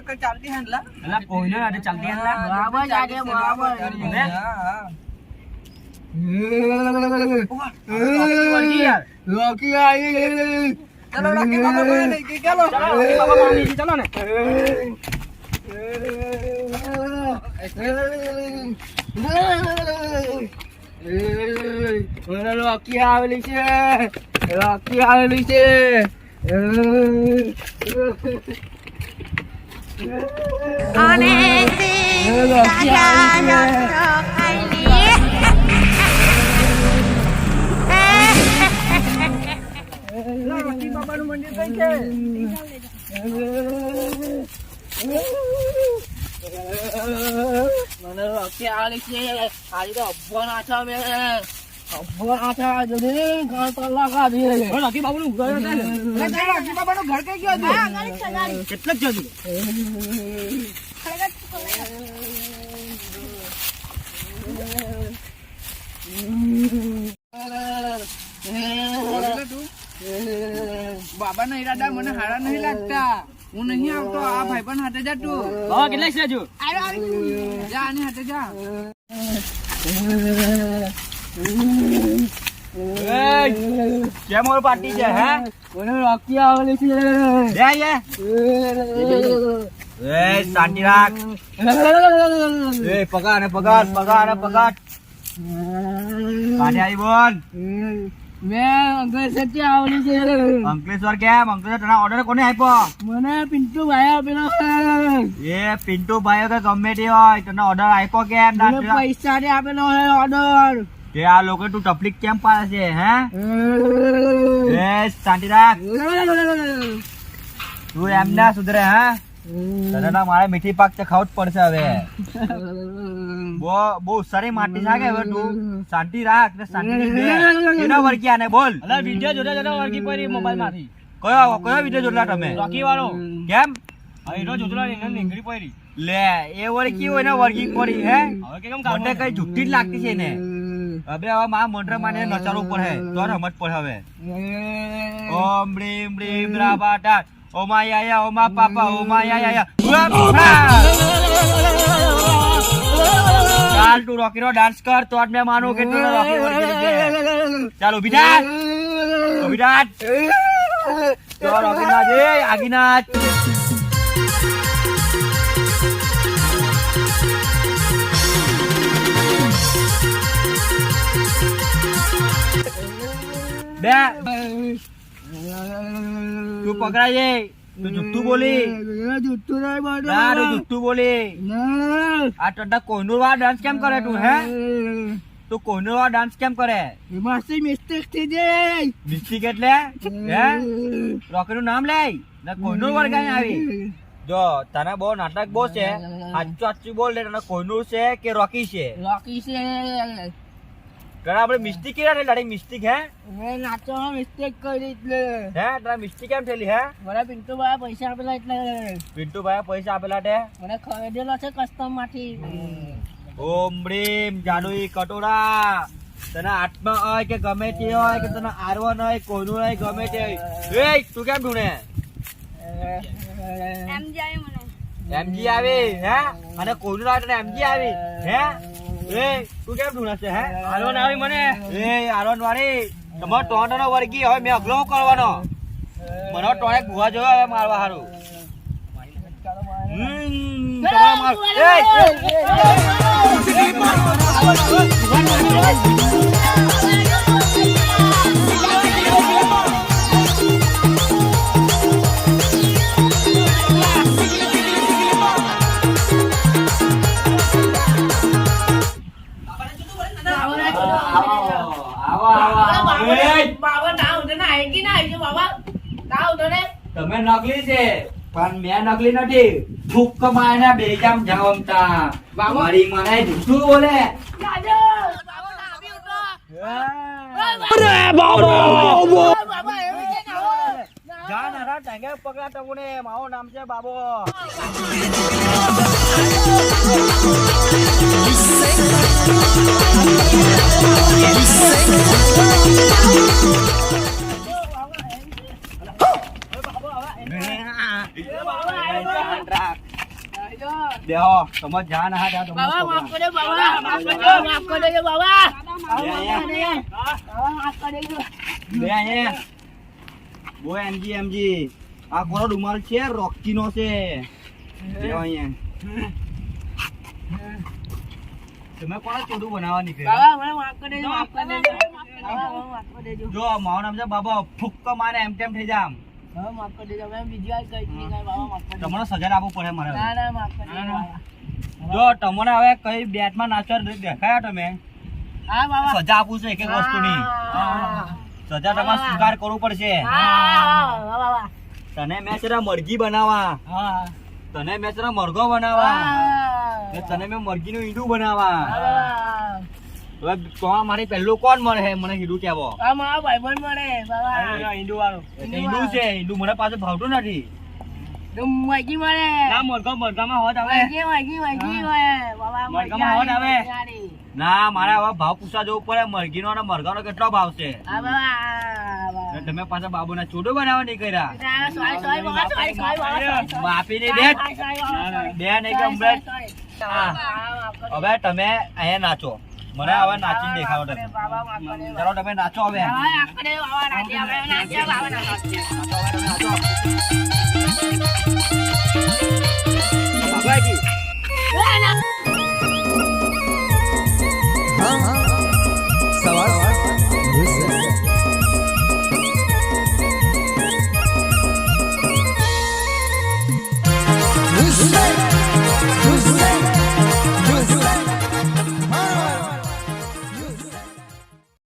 ચક્કર ચાલતી હે લા કોઈનો ચાલતી હે લા બરાબર જાગે, બરાબર. હવે? વળગી યાર. રોકી આવી ચલો રોકી બાબા કોઈ નહીં કે ચલો, બાબા મામી છે, ચલો ને. રોકી આવેલી છે રોકી આવેલી છે રોકી આવેલી છે લા, રોકી બાબાનું મંદિર કઈ છે મને રોકી આવેલી છે. આજે તો અબ્બો નાચા બે. ને. કેટલાક જતું બોલો તું. બાબાના ઈરાદા મને હારા નહીં લાગતા. હું નહીં આવતો. આ ભાઈ પણ હાથે જા તું. બાબા કેટલા છે હજુ? જા આની હાથે જા. કેમ ઓર પાટી છે હે મને રોકી આવેલી છે બે આઈએ. એ શાંતિ રાખ એ પગાર ને પગાર પગાર ને પગાર કાઢે આવી બોલ મેં અંગ્રેજી આવેલી છે અંકલેશ્વર કેમ અંકલેશ્વર તને ઓર્ડર કોને આપ્યો મને પિન્ટુ ભાઈ આપેલો એ પિન્ટુ ભાઈ કે ગમે તે હોય તને ઓર્ડર આપ્યો કેમ પૈસા ને આપેલો ઓર્ડર તે આ લોકો તું તકલીફ કેમ પાડે છે હે? એ શાંતિ રાખ. તું એમ ના સુધરે હે? તને મારે મીઠી પાક તો ખાવું જ પડશે હવે. બહુ બહુ સારી માટી છે હવે તું? શાંતિ રાખ ને શાંતિ કેનો વર્ગી આને બોલ. અલા વિડિયો જોતા જોતા વળગી પડી મોબાઈલમાંથી કયો કયો વિડિયો જોતા તમે? રોકી વાળો. કેમ? હીરો જોતલા એને નીકળી પડી. લે એ વર્ગી હોય ને વર્ગી પડી હે? હવે કેમ કામ મને કઈ જુઠ્ઠી જ લાગતી છે ને હવે હવે માં મોઢા માને નચારવું હે તો રમત પર હવે. ઓમ બ્રીમ બ્રીમ રાબાટા ઓમા ઓ મા પાપા ઓમા યાયા ચાલ તું રોકી નો ડાન્સ કર. તો મેં માનું કે તું રોકી. ચાલ ઊભી થા. તો રોકી ના જે આગી બે. તું પકડાય તું જુઠ્ઠું બોલી. જુઠ્ઠું બોલતો. ના તું જુઠ્ઠું બોલી. આ ટંડા કોહિનૂર વાળા ડાન્સ કેમ કરે તું, હે? તું કોહિનૂર વાળા ડાન્સ કેમ કરે? એમાંથી મિસ્ટેક થઈ જાય. મિસ્ટેક એટલે? હે? રોકી નું નામ લે ને કોહિનૂર ક્યાં આવી. જો, તને બહુ નાટક બહુ છે. સાચું સાચું બોલ દે તને કોહિનૂર છે કે રોકી છે? રોકી છે. તને આપણે મિસ્ટેક કર્યા છે લાડી મિસ્ટેક હે? નાચો નાચવામાં મિસ્ટેક કરી એટલે. હે તારા મિસ્ટેક કેમ થયેલી હે? મને પિન્ટુ ભાઈ પૈસા આપેલા એટલે. પિન્ટુ ભાઈ પૈસા આપેલા તે? મને ખરીદેલો છે કસ્ટમમાંથી. ઓમ બ્રીમ જાદુઈ કટોરા. તને આત્મા હોય કે ગમે તે હોય કે તને આરવન હોય કોનું હોય ગમે તે હોય. એ તું કેમ ઢૂણે એમજી આવી હે? અને કોનું હોય તને એમજી આવી હે? એ તું કેમ ઢૂંઢે છે હે? આરોન આવી મને. એ આરોન વાળી તમારો ટોન્ટનો વર્ગી હવે મેં અગલો કરવાનો. મને ટોણે ગુવા જોયો હવે મારવા એ, તમે નકલી છે. પણ મેં નકલી નથી. થૂક માને બે જામ જાવમતા મારી મને જૂઠું બોલે. દાદો બાબા. જા નારા ટાંગે મારો નામ છે બાબો. સમજ જા ના હા તમે બાબા માફ કરજો બાબા માફ કરજો માફ કરજો બાબા બે અહીંયા. બાબા માફ કરજો. બે અહીંયા. બો એમજી એમજી. આ કોનો રૂમાલ છે રોકી નો છે અહીંયા. તમે કોણ ચોરું બનાવવા નીકળ્યા? જો મારું નામ છે બાબા ફૂક્કો મારે એમ તેમ થઈ જામ. તમને સજા આપવું પડે મારે ના ના. જો તમને હવે કઈ બેટમાં નાચવા દેખાયા તમે? સજા આપું છું એક એક વસ્તુની સજા તમારે સ્વીકાર કરવું પડશે. તને મેં છે મરઘી બનાવા તને મેં ને મરઘો બનાવવા. તને મેં મરઘીનું ઈંડું બનાવવા. બાબા હવે તો મારી પહેલું કોણ મળે હે? મને હિન્દુ કેવો આ મારા ભાઈબંધ મળે બાબા. હિન્દુ વાળો. હિન્દુ છે હિન્દુ મને પાસે ભાવતું નથી. મરઘી મળે. ના હોત આવે બાબા મરઘામાં હોત આવે. ના મારે હવે ભાવ પૂછવા જવું પડે. મરઘીનો અને મરઘાનો કેટલો ભાવ છે? તમે પાછા બાબુના ચોડું બનાવવા નહીં કર્યા. માફી નહીં દે બે નહીં કે. હવે તમે અહીંયા નાચો. મને હવે નાચીને દેખાડો તમે. ચાલો તમે નાચો હવે. નાચે નાચે નાચે નાચો નાચો.